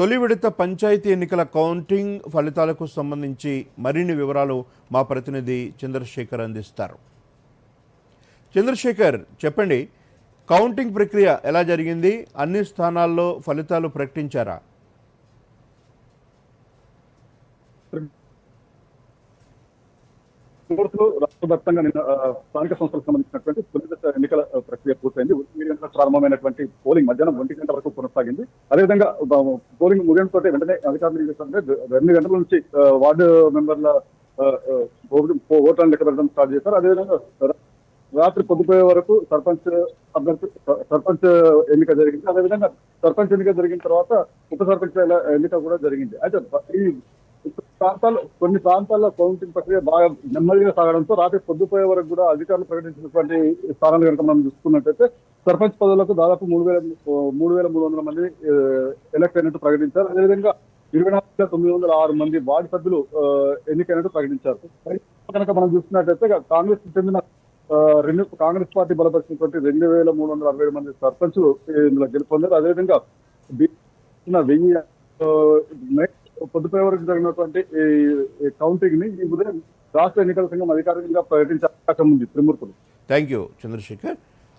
తొలి విడత పంచాయతీ ఎన్నికల కౌంటింగ్ ఫలితాలకు సంబంధించి మరిన్ని వివరాలు మా ప్రతినిధి చంద్రశేఖర్ అందిస్తారు. చంద్రశేఖర్ చెప్పండి కౌంటింగ్ ప్రక్రియ ఎలా జరిగింది? అన్ని స్థానాల్లో ఫలితాలు ప్రకటించారా? రాష్ట్ర వ్యాప్తంగా నిన్న స్థానిక సంస్థలకు సంబంధించినటువంటి తొలి దశ ఎన్నికల ప్రక్రియ పూర్తయింది. ప్రారంభమైనటువంటి పోలింగ్ మధ్యాహ్నం ఒంటి గంట వరకు కొనసాగింది. అదేవిధంగా ఆ, పోలింగ్ ముగియడంతో వెంటనే అధికారులు ఏం రెండు గంటల నుంచి వార్డు మెంబర్ల ఓట్లను లెక్క పెట్టడం స్టార్ట్ చేశారు అదేవిధంగా రాత్రి పొద్దుపోయే వరకు సర్పంచ్ అభ్యర్థి సర్పంచ్ ఎన్నిక జరిగింది. అదేవిధంగా సర్పంచ్ ఎన్నిక జరిగిన తర్వాత ఉప సర్పంచ్ ఎన్నిక కూడా జరిగింది. అయితే ఈ ప్రాంతాల్లో కొన్ని ప్రాంతాల్లో కౌంటింగ్ ప్రక్రియ బాగా నెమ్మదిగా సాగడంతో రాత్రి పొద్దుపోయే వరకు కూడా అధికారులు ప్రకటించినటువంటి స్థానాలు కనుక మనం చూసుకున్నట్టయితే సర్పంచ్ పదవులకు దాదాపు మూడు వేల మూడు వేల మూడు వందల మంది ఎలక్ట్ అయినట్టు ప్రకటించారు. అదేవిధంగా ఇరవై నాలుగు వేల తొమ్మిది వందల ఆరు మంది వార్డు సభ్యులు ఎన్నికైనట్టు ప్రకటించారు. కనుక మనం చూసినట్టయితే కాంగ్రెస్ చెందిన రెండు కాంగ్రెస్ పార్టీ బలపరిచినటువంటి రెండు వేల మూడు వందల అరవై ఏడు మంది సర్పంచులు ఇందులో గెలుపొందారు. అదేవిధంగా వెయ్యి పొద్దుపై వరకు జరిగినటువంటి ఈ కౌంటింగ్ని ఈ ఉదయం రాష్ట్ర ఎన్నికల సంఘం అధికారికంగా ప్రకటించే అవకాశం ఉంది త్రిమూర్తులు. Thank you Chandrasekhar.